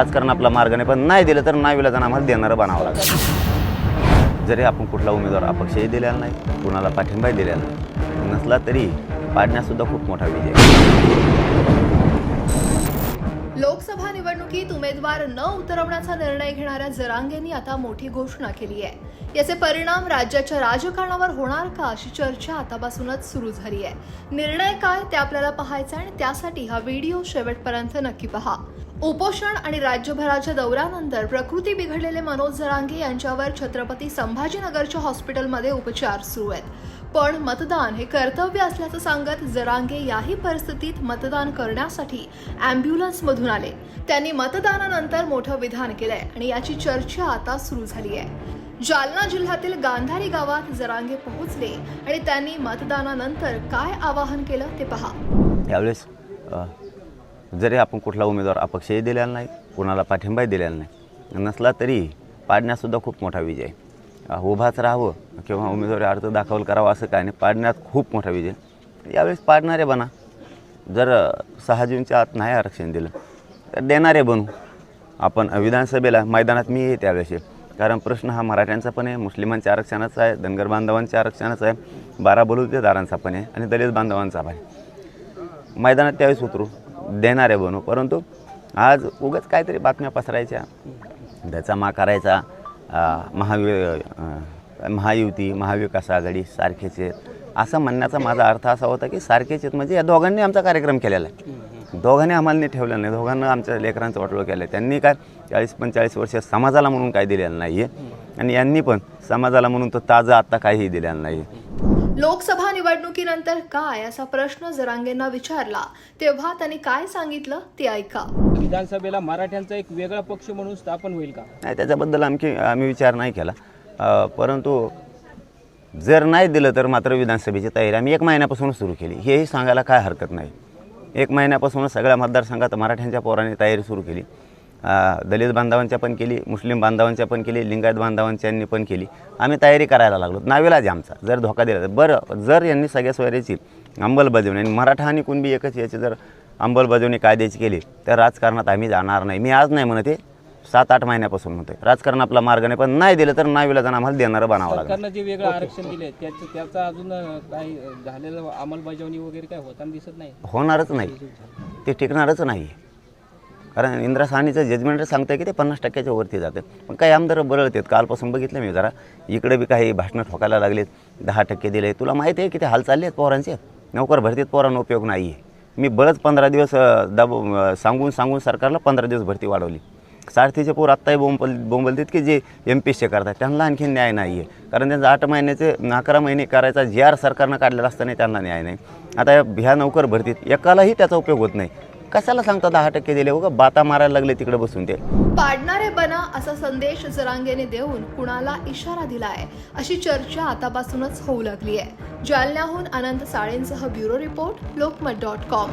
राजकारण आपला मार्ग नाही पण नाही दिलं तर नाही विला आम्हाला देणारं बनावं लागेल. जरी आपण कुठला उमेदवार अपक्षही दिलेला नाही कुणाला पाठिंबाही दिलेला नाही नसला तरी पाडण्यासुद्धा खूप मोठा विजय. लोकसभा निवडणुकीत उमेदवार न उतरवण्याचा निर्णय घेणाऱ्या जरांगेंनी आता मोठी घोषणा केली आहे. याचे परिणाम राज्याच्या राजकारणावर होणार का अशी चर्चा आतापासूनच सुरू झाली आहे. निर्णय काय ते आपल्याला पाहायचा आहे आणि त्यासाठी हा व्हिडिओ शेवटपर्यंत नक्की पहा. उपोषण आणि राज्यभराच्या दौऱ्यानंतर प्रकृती बिघडलेले मनोज जरांगे यांच्यावर छत्रपती संभाजीनगरच्या हॉस्पिटलमध्ये उपचार सुरू आहेत. पण मतदान हे कर्तव्य असल्याचं सांगत जरांगे याही परिस्थितीत मतदान करण्यासाठी अँब्युलन्समधून आले. त्यांनी मतदानानंतर मोठं विधान केलंय आणि याची चर्चा आता सुरू झाली आहे. जालना जिल्ह्यातील गांधारी गावात जरांगे पोहोचले आणि त्यांनी मतदानानंतर काय आवाहन केलं ते पहा. यावेळेस जरी आपण कुठला उमेदवार अपक्षही दिलेला नाही कुणाला पाठिंबाही दिलेला नाही नसला तरी पाडण्यातसुद्धा खूप मोठा विजय आहे. उभाच राहावं किंवा उमेदवारी अर्ज दाखल करावा असं काय नाही. पाडण्यात खूप मोठा विजय यावेळेस पाडणारे बना. जर सहा जूनच्या आत नाही आरक्षण दिलं तर देणारे बनू. आपण विधानसभेला मैदानात मी आहे त्यावेळेस कारण प्रश्न हा मराठ्यांचा पण आहे मुस्लिमांच्या आरक्षणाचा आहे धनगर बांधवांच्या आरक्षणाचा आहे बारा बलुतेदारांचा पण आहे आणि दलित बांधवांचा पण आहे. मैदानात त्यावेळेस उतरू. देणारे बनू. परंतु आज उगाच काहीतरी बातम्या पसरायच्या. त्याचा मा करायचा महावि महायुती महाविकास आघाडी सारखेच आहेत असं म्हणण्याचा माझा अर्थ असा होता की सारखेच आहेत म्हणजे या दोघांनी आमचा कार्यक्रम केलेला आहे. दोघांनी आम्हाला नाही नाही. दोघांना आमच्या लेकरांचं वाटलं केलं आहे त्यांनी काय चाळीस पंचेचाळीस वर्ष समाजाला म्हणून काय दिलेलं नाही आहे आणि यांनी पण समाजाला म्हणून तर ताजं आत्ता काहीही दिलेला नाही आहे लोकसभा निवडणुकीनंतर काय असा प्रश्न जरांगेंना विचारला तेव्हा त्यांनी काय सांगितलं ते ऐका. विधानसभेला मराठ्यांचा एक वेगळा पक्ष म्हणून स्थापन होईल का? नाही त्याच्याबद्दल आणखी आम्ही विचार नाही केला. अ, परंतु जर नाही दिलं तर मात्र विधानसभेची तयारी आम्ही एक महिन्यापासूनच सुरू केली. हेही सांगायला काय हरकत नाही. एक महिन्यापासूनच सगळ्या मतदारसंघात मराठ्यांच्या पोरांनी तयारी सुरू केली. दलित बांधवांच्या पण केली मुस्लिम बांधवांच्या पण केली लिंगायत बांधवांच्यांनी पण केली. आम्ही तयारी करायला लागलो. नावेलाच आहे आमचा. जर धोका दिला तर. बरं जर यांनी सगळ्या सोयऱ्याची अंमलबजावणी आणि मराठा आणि कुणबी एकच याची जर अंमलबजावणी कायद्याची केली तर राजकारणात आम्ही जाणार नाही. मी आज नाही म्हणत आहे. सात आठ महिन्यापासून म्हणतोय. राजकारण आपला मार्ग नाही पण नाही दिलं तर नाही विला आम्हाला देणारं बनावं लागेल जे वेगळं आरक्षण दिले त्याचं त्याचा अजून काही झालेलं अंमलबजावणी वगैरे काय होताना दिसत नाही? होणारच नाही. ते टिकणारच नाही. कारण इंदिरा साहनीचं जजमेंट सांगतं की ते पन्नास टक्क्याच्या वरती जातं. पण काही आमदार आहेत कालपासून बघितलं मी जरा. इकडे बी काही भाषणं ठोकायला लागलेत. दहा टक्के दिले तुला माहिती आहे की ते हाल चालले आहेत पोरांचे? नोकर भरतीत पोरांना उपयोग नाही आहे मी बरंच पंधरा दिवस दाब सांगून सांगून सरकारला पंधरा दिवस भरती वाढवली. सारथीचे पोर आत्ताही बोंबल बोंबलतात की जे एम पी एसचे करतात. त्यांना आणखी न्याय नाही आहे कारण त्यांचं आठ महिन्याचे अकरा महिने करायचा जे आर सरकारनं काढलेला असताना त्यांना न्याय नाही. आता ह्या नोकर भरतीत एकालाही त्याचा उपयोग होत नाही. कशाला सांगता दहा टक्के दिले? उगा बाता मारायला लागले तिकडे बसून ते. पाडणारे बना असा संदेश जरांगेने देऊन कुणाला इशारा दिलाय? अशी चर्चा आतापासूनच होऊ लागली आहे. जालन्याहून Anant साळेंसह bureau report Lokmat dot com.